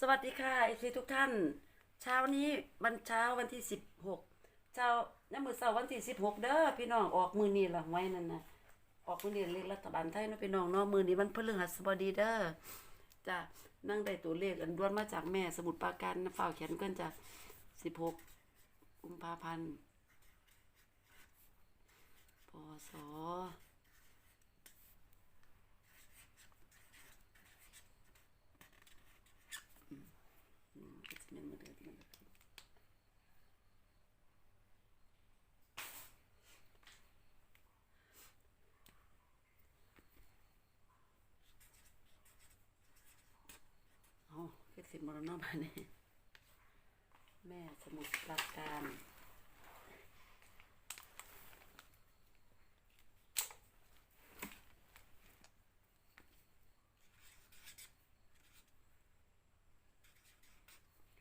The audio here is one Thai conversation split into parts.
สวัสดีค่ะเอซีทุกท่าน เช้านี้วันเช้าวันที่สิบหกเช้าน้ำมือเสาร์วันที่สิบหกเด้อพี่น้องออกมือนี่ละไว้นั่นนะออกมือนี่เลขรัฐบาลไทยเนาะพี่น้องเนาะมือนี้วันพฤหัสบดีเด้อจะนั่งได้ตัวเลขอันด้วนมาจากแม่สมุดปราการนะฝ่าเขียนกันจ้ะสิบหกกุมภาพันธ์พศ อืมก็จะเป็นมาเดือนที่มัน เอสิมรณะมาเนี่ยแม่สมุทรปราการ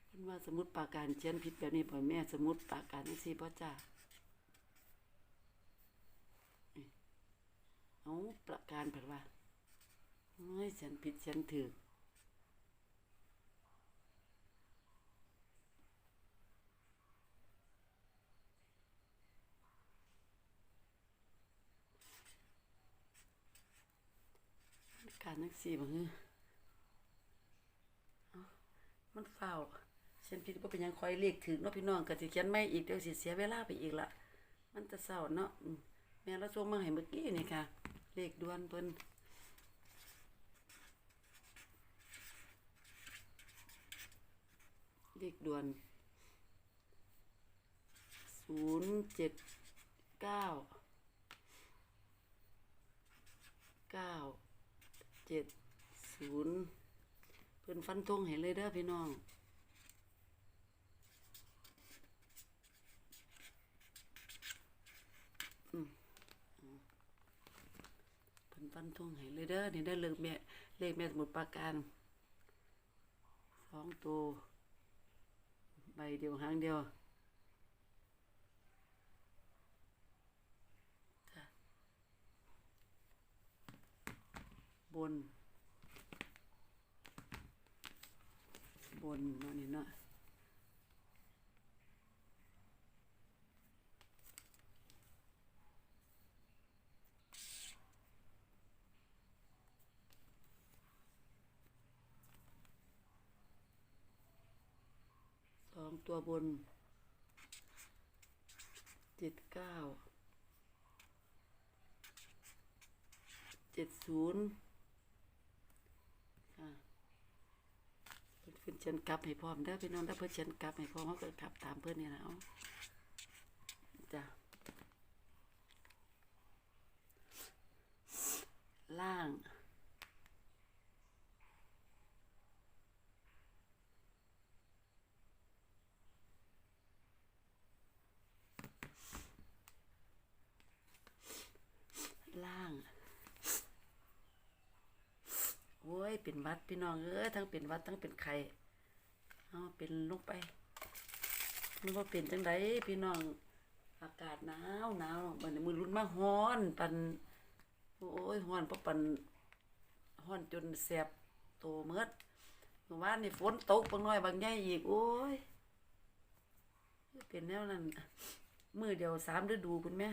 เพิ่นว่าสมุทรปาการเชียนผิดแบบนี้บ่แม่สมุทรปาการจังซี่บ่จ้าเอาประการเพิ่นว่าเฮ้ยฉันผิดฉันถูก กานักสีบ่ฮือเอ้ามันเฝ้าวฉันผิดว่าเป็นยังคอยเลขถึงเนาะพี่น้องก็สิเขียนไม่อีกเดี๋ยวสิเสียเวลาไปอีกละมันจะเศร้าเนาะแม่เราส่งมาให้เมื่อกี้นี่ค่ะ เลขด่วนเพิ่นเลขด่วนศูนย์เจ็ดเก้าเก้า จ็ดศูนย์เพิ่อนฟันธงให้เลยเด้อพี่น้องอืมเพิ่อนฟันธงให้เลยเด้อนี่ได้อเลขแม่เลขแม่สมุดปราการสองตัวใบเดียวหางเดียว บน บนเนาะนี่เนาะสองตัวบนเจ็ดเก้าเจ็ดศูนย์ค่ะ เพิ่น ขึ้นเชิญกลับให้พร้อมเด้อพี่น้องถ้าเพื่อนเชิญกลับให้พร้อมเขาก็กลับตามเพื่อนนี่นะเอาจ้ะล่าง ล่าง โอ้ย เป็นวัดพี่น้องเอ้ทั้งเป็นวัดทั้งเป็นไข่เอาเป็นลงไปมันว่าเป็นจังไดพี่น้องอากาศหนาวหนาวบัดนี้มือรุ่นมาฮ้อนปันโอ้ยฮ้อนเพราะปันฮ้อนจนแสบโตเมิดเมื่อวานนี่ฝนตกบางน้อยบางใหญ่อีกโอ้ยเป็นแนวนั้นมือเดียวสามฤดูคุณแม่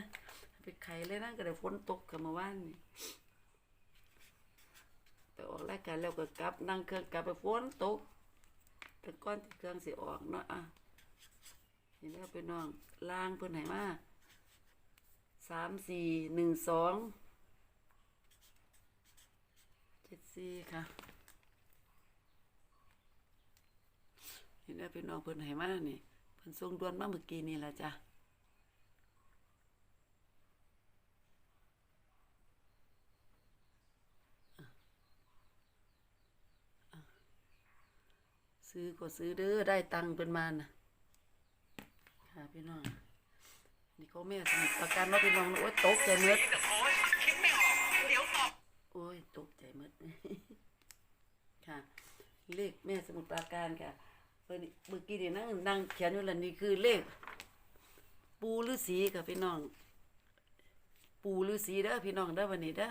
ไปไข่เลยนะก็ได้ฝนตกกับเมื่อวานนี่ ออกรายการแล้วก็กลับนั่งเครื่องกลับไปฝนตกแต่ก้อนที่เครื่องสิออกเนาะอะเห็นแล้วไปน้องล่างเพิ่นให้มาสามสี่หนึ่งสองเจ็ดสี่ค่ะเห็นแล้วไปน้องเพิ่นให้มานี่เพิ่นส่งดวนมาเมื่อกี้นี่แหละจ้ะ ซื้อก็ซื้อเด้อได้ตังค์เป็นมานะค่ะพี่น้องนี่เขาแม่สมุดประกันว่าพี่น้องโอ้ยตกใจหมืดแต่โค้ชคิดไม่ออกเดี๋ยวตอบโอ้ยตกใจหมืดค่ะ เลขแม่สมุดปราการค่ะเพิ่นเมื่อกี้นี่นั่งนั่งเขียนอยู่แล้วนี่คือเลข ปูฤาษีค่ะพี่น้อง ปูฤาษีเด้อพี่น้องเด้อวันนี้เด้อ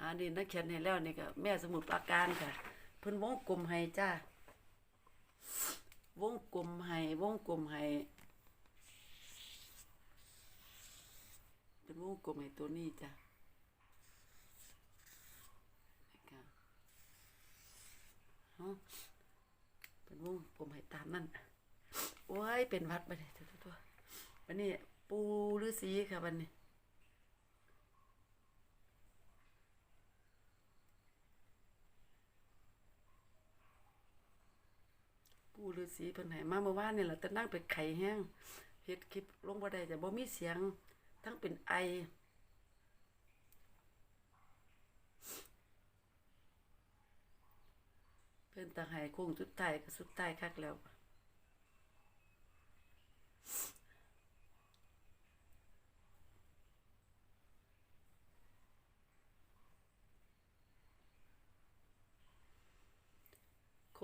อ่านี่นักเขียนให้แล้วนี่ก็แม่สมุดปราการค่ะ เพิ่นวงกลมให้จ้า วงกลมให้วงกลมให้เป็นวงกลมให้ตัวนี้จ้ะนะคะเอาเป็นวงกลมให้ตามนั่นโอ้ยเป็นวัดไปเลยตัวตัวตัววันนี้ปูฤาษีค่ะวันนี้ ปู่ฤาษีเพิ่นให้มาเมื่อวานนี่ล่ะแต่นั่งเป็นไข่แห้งเฮ็ดคลิปลงบ่ได้จะบ่มีเสียง ทั้งเป็นไอเพิ่นตาให้โค้งสุดท้ายก็สุดท้ายคักแล้ว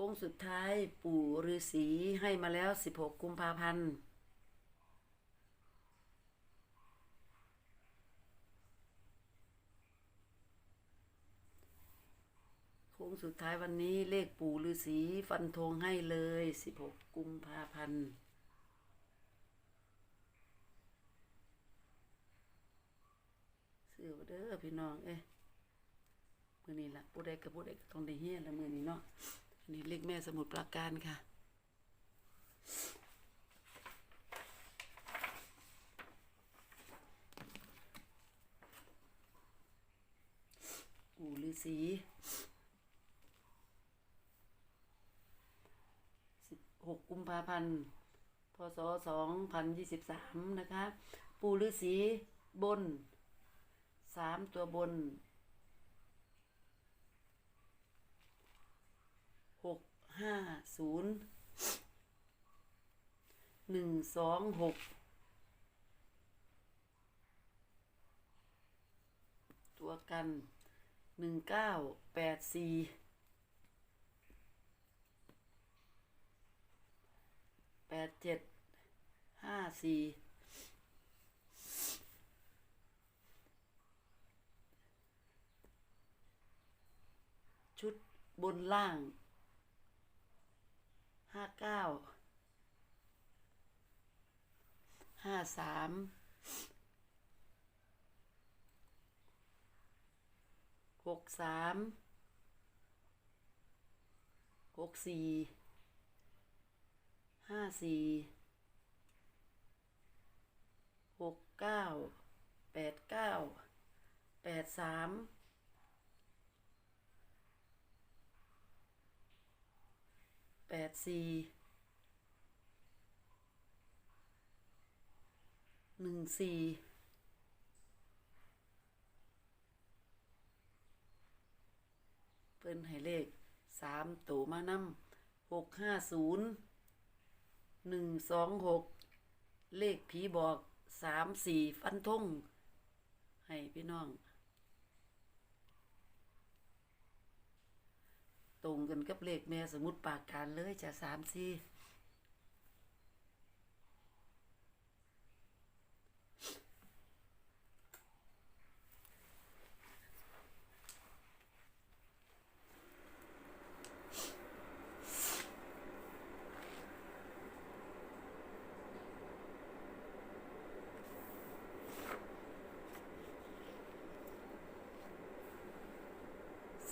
ค้งสุดท้ายปู่ฤาษีให้มาแล้ว 16 กุมภาพันธ์โค้งสุดท้ายวันนี้เลขปู่ฤาษีฟันธงให้เลย 16 กุมภาพันธ์เสือเด้อพี่น้องเอ้มือนี้ละผู้ใดกับผู้ใดก็ต้องได้เฮียละมือนี้เนาะ อันนี้เลขแม่สมุดปราการค่ะปู่ฤาษีสิบหกกุมภาพันธ์พศสองพันยี่สิบสามนะคะ ปู่ฤาษีบนสามตัวบน ห้าศูนย์หนึ่งสองหกตัวกันหนึ่งเก้าแปดสี่แปดเจ็ดห้าสี่ชุดบนล่าง ห้าเก้าห้าสามหกสามหกสี่ห้าสี่หกเก้าแปดเก้าแปดสาม แปดสี่หนึ่งสี่เพิ่นให้เลขสามตัวมานำหกห้าศูนย์หนึ่งสองหกเลขผีบอกสามสี่ฟันทงให้พี่น้อง ตรงกันกับเลขแม่สมุดปากการเลยจะสามสี่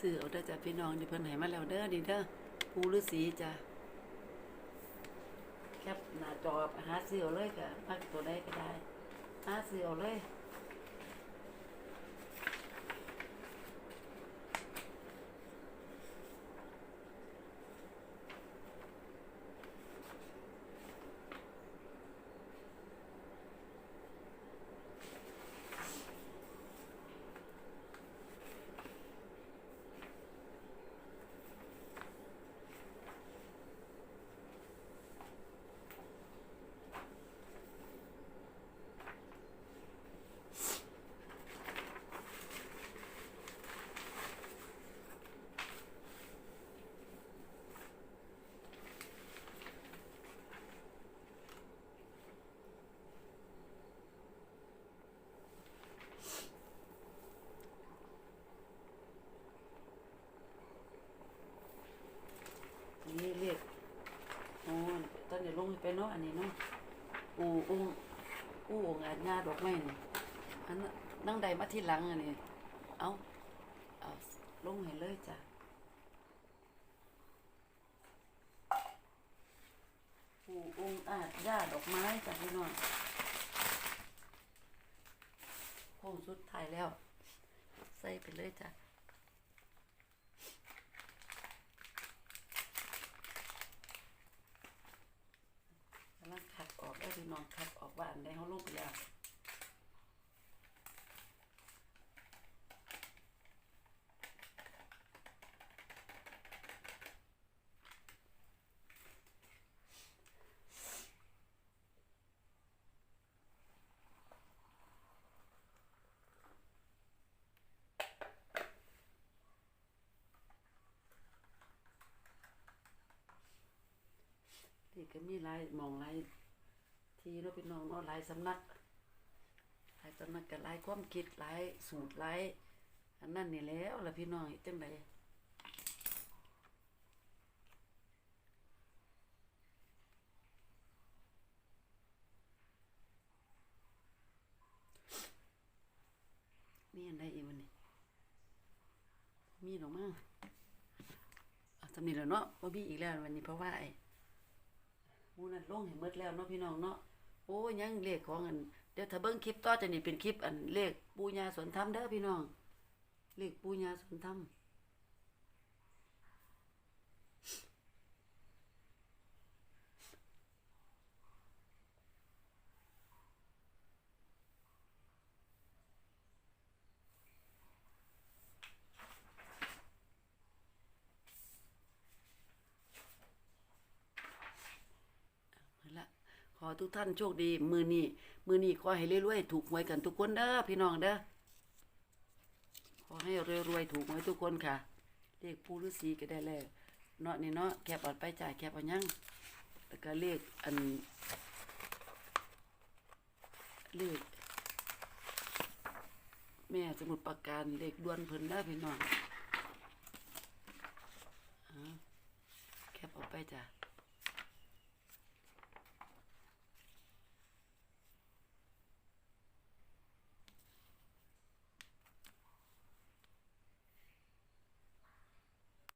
ซื้อเอาได้อจ้ะพี่น้องที่เพิ่นให้มาแล้วเด้อนี่เด้อปูฤาษีจ้ะแคปหน้าจอหาซื้อเอาเลยค่ะมักตัวใดก็ได้หาซื้อเอาเลย ไปเนาะอันนี้เนาะปูองค์ปูองค์อาดอกไม้นี่อันนั่งใดมาที่หลังอันนี้เอาเอาลงให้เลยจ้ะปูองค์อาญาดอกไม้จ้ะพี่น้องโค้งสุดท้ายแล้ว ใส่ไปเลยจ้ะ กำลังขัดออกได้พี่น้องขัดออกว่าอั นใดเขาลงไปแล้วนี่ก็มีหลายมองหลาย ทีเนาพี่น้องเนาะหลายสำนักหลายสำนักกับหลายความคิดหลายสูตรหลายอันนั้นนี่แล้วล่ะพี่น้องจังไดมีอันใดอีกวันนี้มีหรอมั้งอะสำนี้แล้วเนาะบ่ามีอีกแล้ววันนี้เพราะว่าไอ้ นั่นลงให้หมดแล้วเนาะพี่น้องเนาะโอ้ยยังเลขของอันเดี๋ยวถ้าเบิ้งคลิปต่อจะนี่เป็นคลิปอันเลขปูญาสวนธรรมเด้อพี่น้องเลขปูญาสวนธรรมนั่นละข อทุกท่านโชคดี มือนี้มือนี้ขอให้รวยๆ ถูกหวยกันทุกคนเด้อพี่น้องเด้อขอให้รวยๆ ถูกหวยทุกคนค่ะเลขปูฤาษีก็ได้แล้วเนาะนี่เนาะแคบเออดไปจ่ายแคบเอายังแล้วก็เลขอันเลขแม่สมุดประการเลขด่วนเพิ่นเด้อพี่น้องแคบเออกไปจ้ะ